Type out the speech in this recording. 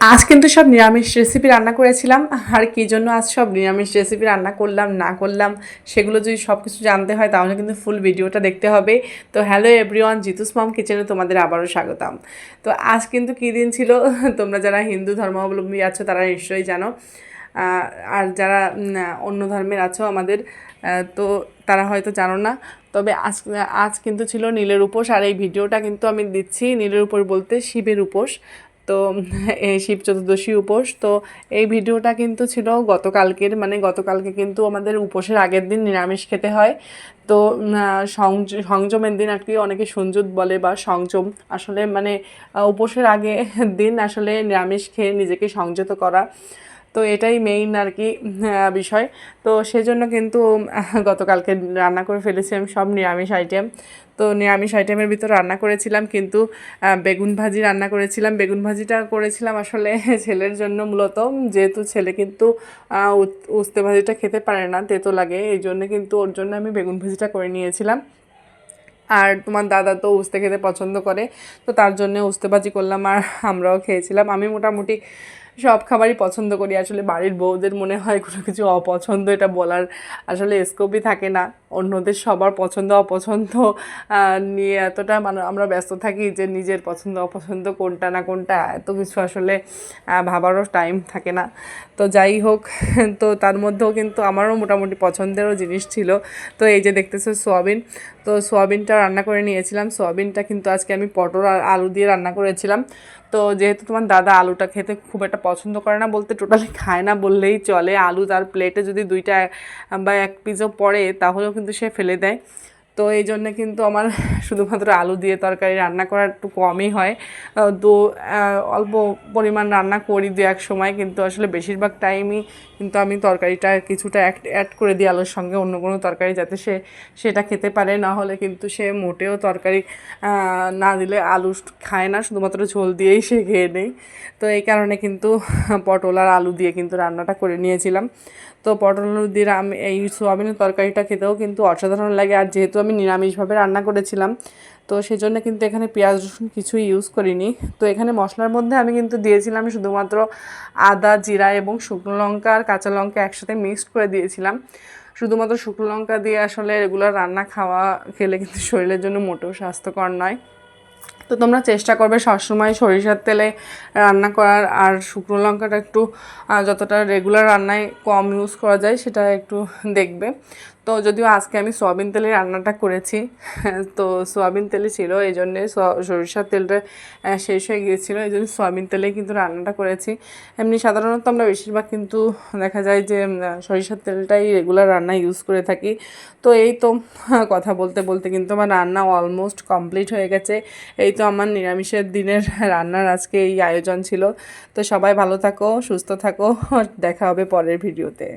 আজ কিন্তু সব নিরামিষ রেসিপি রান্না করেছিলাম। আর কী জন্য আজ সব নিরামিষ রেসিপি রান্না করলাম, না করলাম, সেগুলো যদি সব কিছু জানতে হয় তাহলে কিন্তু ফুল ভিডিওটা দেখতে হবে। তো হ্যালো এভরিওয়ান জিতুস কিচেনে তোমাদের আবারও স্বাগতম। তো আজ কিন্তু কী দিন ছিল? তোমরা যারা হিন্দু ধর্মাবলম্বী আছো তারা নিশ্চয়ই জানো। আর যারা অন্য ধর্মের আছো আমাদের তো তারা হয়তো জানো না। তবে আজ আজ কিন্তু ছিল নীলের উপোস। আর এই ভিডিওটা কিন্তু আমি দিচ্ছি নীলের উপোস বলতে শিবের উপোস। তো এই শিব চতুর্দশী উপোস। তো, এই ভিডিওটা কিন্তু ছিল গতকালকের মানে গতকালকে কিন্তু আমাদের উপোসের আগের দিন নিরামিষ খেতে হয়। তো সংয- সংযমের দিন আর কি অনেকে সংযুত বলে বা সংযম। আসলে মানে উপোসের আগে দিন আসলে নিরামিষ খেয়ে নিজেকে সংযত করা। তো এটাই মেইন আর কি বিষয়। তো সেজন্য কিন্তু গতকালকে রান্না করে ফেলেছি আমি সব নিরামিষ আইটেম তো নিরামিষ আইটেমের ভিতর রান্না করেছিলাম কিন্তু বেগুন ভাজি রান্না করেছিলাম। বেগুন ভাজিটা করেছিলাম আসলে ছেলের জন্য মূলত। যেহেতু ছেলে কিন্তু উস্তে ভাজিটা খেতে পারে না, তেতো লাগে। এই জন্য কিন্তু ওর জন্য আমি বেগুন ভাজিটা করে নিয়েছিলাম। আর তোমার দাদা তো উস্তে খেতে পছন্দ করে, তো তার জন্য উস্তে ভাজি করলাম আর আমরাও খেয়েছিলাম। আমি মোটামুটি সব খাবারই পছন্দ করি। আসলে বাড়ির বউদের মনে হয় কোনো কিছু অপছন্দ, এটা বলার আসলে স্কোপই থাকে না। অন্যদের সবার পছন্দ অপছন্দ নিয়ে এতটা মানে আমরা ব্যস্ত থাকি যে নিজের পছন্দ অপছন্দ কোনটা না কোনটা, এত কিছু আসলে ভাবারও টাইম থাকে না। তো যাই হোক, তো তার মধ্যেও কিন্তু আমারও মোটামুটি পছন্দেরও জিনিস ছিল। তো এই যে দেখতেছো সোয়াবিন, তো সোয়াবিনটা রান্না করে নিয়েছিলাম। সোয়াবিনটা কিন্তু আজকে আমি পটল আর আলু দিয়ে রান্না করেছিলাম। তো যেহেতু তোমার দাদা আলুটা খেতে খুব একটা পছন্দ করে না বলতে টোটালি খায় না বললেই চলে। আলু তার প্লেটে যদি দুইটা বা এক পিসও পড়ে, তাহলেও কিন্তু সে ফেলে দেয়। তো এই জন্যে কিন্তু আমার শুধুমাত্র আলু দিয়ে তরকারি রান্না করা একটু কমই হয়। তো অল্প পরিমাণ রান্না করি দু এক সময়, কিন্তু আসলে বেশিরভাগ টাইমই কিন্তু আমি তরকারিটা কিছুটা অ্যাড করে দিই আলুর সঙ্গে, অন্য কোনো তরকারি যাতে সে, সেটা খেতে পারে। না হলে কিন্তু সে মোটেও তরকারি না দিলে আলু খায় না, শুধুমাত্র ঝোল দিয়েই সে খেয়ে নেয়। তো এই কারণে কিন্তু পটল আর আলু দিয়ে কিন্তু রান্নাটা করে নিয়েছিলাম। তো পটল, আলু দিয়ে আমি এই সোয়াবিনের তরকারিটা খেতেও কিন্তু অসাধারণ লাগে। আর যেহেতু আমি নিরামিষভাবে রান্না করেছিলাম। তো সেজন্য কিন্তু এখানে পেঁয়াজ, রসুন কিছুই ইউজ করিনি। তো এখানে মশলার মধ্যে আমি কিন্তু দিয়েছিলাম শুধুমাত্র আদা, জিরা এবং শুকনো লঙ্কা আর কাঁচা লঙ্কা একসাথে মিক্সড করে দিয়েছিলাম। শুধুমাত্র শুকনো লঙ্কা দিয়ে আসলে রেগুলার রান্না খাওয়া খেলে কিন্তু শরীরের জন্য মোটেও স্বাস্থ্যকর নয়। তো তোমরা চেষ্টা করবে সবসময় সরিষার তেলে রান্না করার। আর শুকনো লঙ্কাটা একটু যতটা রেগুলার রান্নায় কম ইউজ করা যায় সেটা একটু দেখবে। তো যদিও আজকে আমি সয়াবিন তেলে রান্নাটা করেছি, তো সয়াবিন তেলে ছিল, এই জন্যে সরিষার তেলটা শেষ হয়ে গিয়েছিল, এই জন্য সয়াবিন তেলেই কিন্তু রান্নাটা করেছি। এমনি সাধারণত আমরা বেশিরভাগ কিন্তু দেখা যায় যে সরিষার তেলটাই রেগুলার রান্না ইউজ করে থাকি। তো এই তো, কথা বলতে বলতে কিন্তু আমার রান্না অলমোস্ট কমপ্লিট হয়ে গেছে। এই তো আমার নিরামিষের দিনের রান্নার আজকে এই আয়োজন ছিল। তো সবাই ভালো থাকো, সুস্থ থাকো, দেখা হবে পরের ভিডিওতে